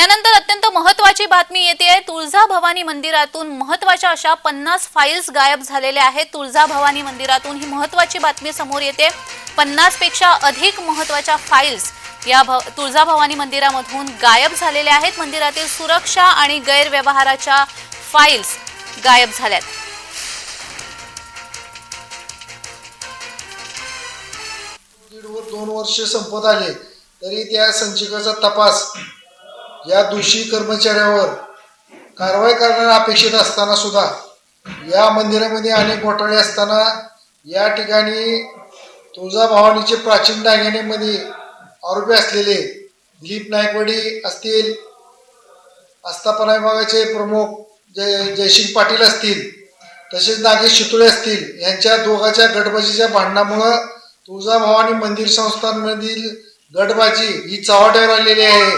त्यानंतर अत्यंत महत्वाची बातमी येते आहे तुळजा भवानी मंदिरातून महत्त्वाच्या अशा पन्नास फाईल्स गायब झालेल्या आहेत. तुळजा भवानी मंदिरातून ही महत्वाची बातमी समोर येते. पन्नासपेक्षा अधिक महत्त्वाच्या फाईल्स या भ तुळजा भवानी मंदिरामधून गायब झालेल्या आहेत. मंदिरातील सुरक्षा आणि गैरव्यवहाराच्या फाईल्स गायब झाल्यात. दीड वर दोन वर्ष संपत आले तरी त्या संचिकाचा तपास या दोषी कर्मचाऱ्यावर कारवाई करणार अपेक्षित असताना सुद्धा या मंदिरामध्ये अनेक घोटाळे असताना या ठिकाणी तुळजाभवानीचे प्राचीन दागिन्यामध्ये आरोपी असलेले दिलीप नायकवडी असतील आस्थापना विभागाचे प्रमुख जय जयसिंग पाटील असतील तसेच नागेश शितुळे असतील यांच्या दोघांच्या गटबाजीच्या भांडणामुळं तुळजाभवानी मंदिर संस्थांमधील गटबाजी ही चव्हाट्यावर आलेली आहे.